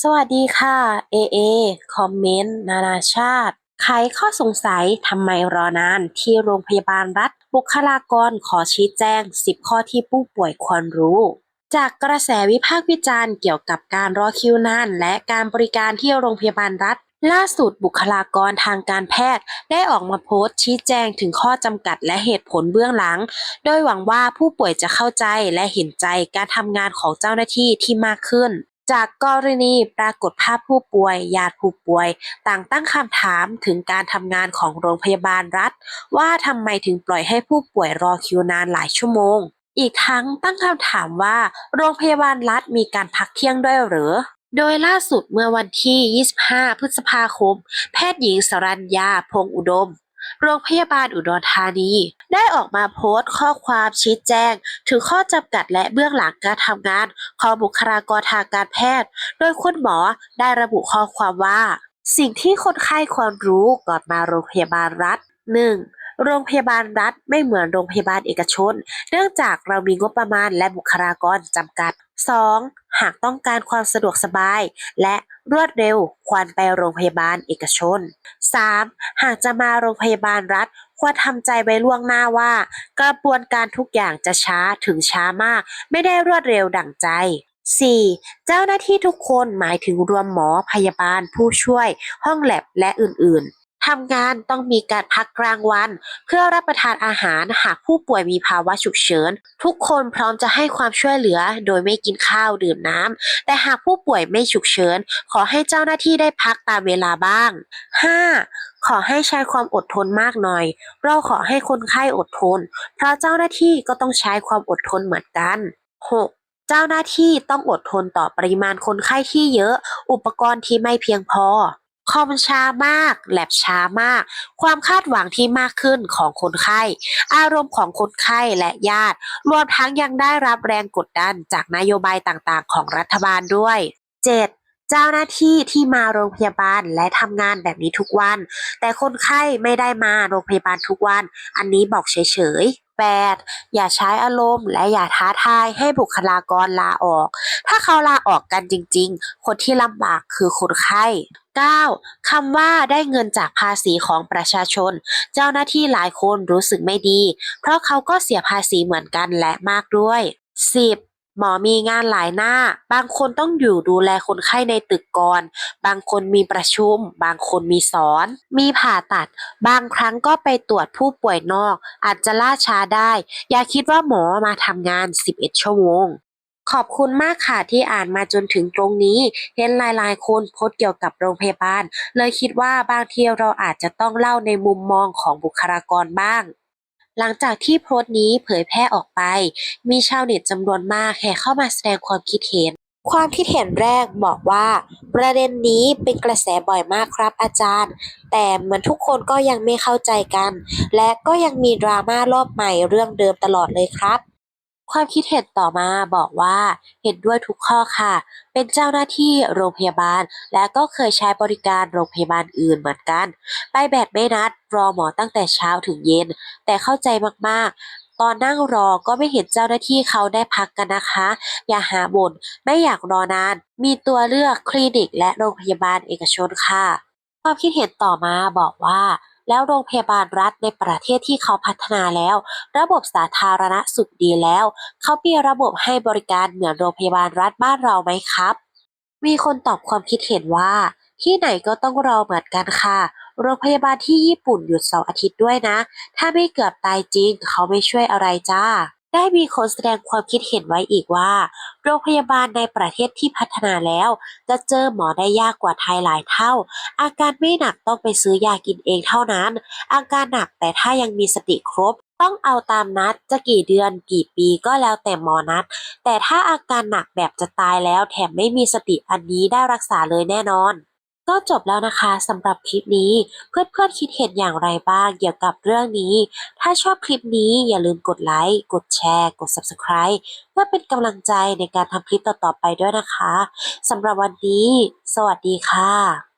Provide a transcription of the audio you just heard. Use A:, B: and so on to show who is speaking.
A: สวัสดีค่ะเอเอคอมเมนต์นานาชาติไขข้อสงสัยทำไมรอนานที่โรงพยาบาลรัฐ บุคลากรขอชี้แจง 10 ข้อที่ผู้ป่วยควรรู้ จากกระแสวิพากษ์วิจารณ์เกี่ยวกับการรอคิวนาน และการบริการที่โรงพยาบาลรัฐ ล่าสุดบุคลากรทางการแพทย์ ได้ออกมาโพสต์ชี้แจงถึงข้อจำกัดและเหตุผลเบื้องหลัง โดยหวังว่าผู้ป่วยจะเข้าใจและเห็นใจการทำงานของเจ้าหน้าที่ที่มากขึ้น จากกรณีปรากฏภาพผู้ป่วย ญาติผู้ป่วย ต่างตั้งคำถามถึงการทำงานของโรงพยาบาลรัฐ ว่าทำไมถึงปล่อยให้ผู้ป่วยรอคิวนานหลายชั่วโมง อีกทั้งตั้งคำถามว่า โรงพยาบาลรัฐมีการพักเที่ยงด้วยหรือโดยล่าสุดเมื่อวันที่ 25 พฤษภาคม แพทย์หญิงสรัญญา พงอุดม โรงพยาบาลอุดรธานี ได้ออกมาโพสต์ข้อความชี้แจง ถึงข้อจำกัดและเบื้องหลังการทำงานของบุคลากรทางการแพทย์ โดยคุณหมอได้ระบุข้อความว่า สิ่งที่คนไข้ควรรู้ก่อนมาโรงพยาบาลรัฐ 1. โรงพยาบาลรัฐไม่เหมือนโรงพยาบาลเอกชน เนื่องจากเรามีงบประมาณและบุคลากรจำกัด 2. หากต้องการความสะดวกสบาย และรวดเร็วควรไปโรงพยาบาลเอกชน 3. หากจะมาโรงพยาบาลรัฐ ควรทำใจไว้ล่วงหน้าว่า กระบวนการทุกอย่างจะช้าถึงช้ามาก ไม่ได้รวดเร็วดั่งใจ 4. เจ้าหน้าที่ทุกคนหมายถึงรวมหมอพยาบาลผู้ช่วย ห้องแลบและอื่นๆ ทำงานต้องมีการพักกลางวัน เพื่อรับประทานอาหารหากผู้ป่วยมีภาวะฉุกเฉิน ทุกคนพร้อมจะให้ความช่วยเหลือโดยไม่กินข้าวดื่มน้ำ แต่หากผู้ป่วยไม่ฉุกเฉิน ขอให้เจ้าหน้าที่ได้พักตามเวลาบ้าง 5. ขอให้ใช้ความอดทนมากหน่อย เราขอให้คนไข้อดทน เพราะเจ้าหน้าที่ก็ต้องใช้ความอดทนเหมือนกัน 6. เจ้าหน้าที่ต้องอดทนต่อปริมาณคนไข้ที่เยอะ อุปกรณ์ที่ไม่เพียงพอ คอมช้ามาก แลบช้ามาก ความคาดหวังที่มากขึ้นของคนไข้ อารมณ์ของคนไข้และญาติ รวมทั้งยังได้รับแรงกดดันจากนโยบายต่างๆ ของรัฐบาลด้วย 7. เจ้าหน้าที่ที่มาโรงพยาบาลและทำงานแบบนี้ทุกวัน แต่คนไข้ไม่ได้มาโรงพยาบาลทุกวัน อันนี้บอกเฉย 8. อย่าใช้อารมณ์ และอย่าท้าทายให้บุคลากรลาออก ถ้าเขาลาออกกันจริงๆ คนที่ลำบากคือคนไข้ 9. คำว่าได้เงินจากภาษีของประชาชน เจ้าหน้าที่หลายคนรู้สึกไม่ดี เพราะเขาก็เสียภาษีเหมือนกันและมากด้วย 10. หมอมีงานหลายหน้า บางคนต้องอยู่ดูแลคนไข้ในตึกก่อน บางคนมีประชุม บางคนมีสอน มีผ่าตัด บางครั้งก็ไปตรวจผู้ป่วยนอก อาจจะล่าช้าได้ อย่าคิดว่าหมอมาทำงาน 11 ชั่วโมงขอบคุณมากค่ะที่อ่านมาจนถึงตรงนี้ เห็นหลายๆ คนโพสเกี่ยวกับโรงพยาบาล เลยคิดว่าบางทีเราอาจจะต้องเล่าในมุมมองของบุคลากรบ้าง หลังจากที่โพสต์นี้เผยแพร่ออกไป มีชาวเน็ตจำนวนมากแห่เข้ามาแสดงความคิดเห็น ความคิดเห็นแรกบอกว่า ประเด็นนี้เป็นกระแสบ่อยมากครับอาจารย์ แต่เหมือนทุกคนก็ยังไม่เข้าใจกัน และก็ยังมีดราม่ารอบใหม่เรื่องเดิมตลอดเลยครับ ความคิดเห็นต่อมาบอกว่าเห็นด้วยทุกข้อค่ะ เป็นเจ้าหน้าที่โรงพยาบาล และก็เคยใช้บริการโรงพยาบาลอื่นเหมือนกัน ไปแบบไม่นัดรอหมอตั้งแต่เช้าถึงเย็น แต่เข้าใจมากๆ ตอนนั่งรอก็ไม่เห็นเจ้าหน้าที่เขาได้พักกันนะคะ อย่าหาบ่นไม่อยากรอนาน มีตัวเลือกคลินิกและโรงพยาบาลเอกชนค่ะ ความคิดเห็นต่อมาบอกว่า แล้วโรงพยาบาลรัฐในประเทศที่เขาพัฒนาแล้ว ระบบสาธารณสุขดีแล้ว เขามีระบบให้บริการเหมือนโรงพยาบาลรัฐบ้านเราไหมครับ มีคนตอบความคิดเห็นว่า ที่ไหนก็ต้องรอเหมือนกันค่ะ โรงพยาบาลที่ญี่ปุ่นหยุดเสาร์อาทิตย์ด้วยนะ ถ้าไม่เกือบตายจริง เขาไม่ช่วยอะไรจ้า ได้มีคนแสดงความคิดเห็นไว้อีกว่า โรงพยาบาลในประเทศที่พัฒนาแล้ว จะเจอหมอได้ยากกว่าไทยหลายเท่า อาการไม่หนักต้องไปซื้อยากินเองเท่านั้น อาการหนักแต่ถ้ายังมีสติครบ ต้องเอาตามนัดจะกี่เดือนกี่ปีก็แล้วแต่หมอนัด แต่ถ้าอาการหนักแบบจะตายแล้วแถมไม่มีสติอันนี้ได้รักษาเลยแน่นอน ก็จบแล้วนะคะสำหรับคลิปนี้เพื่อนๆคิดเห็นอย่างไรบ้างเกี่ยวกับเรื่องนี้ ถ้าชอบคลิปนี้อย่าลืมกดไลค์ กดแชร์ กด Subscribe เพื่อเป็นกำลังใจในการทำคลิปต่อๆไปด้วยนะคะสำหรับวันนี้ สวัสดีค่ะ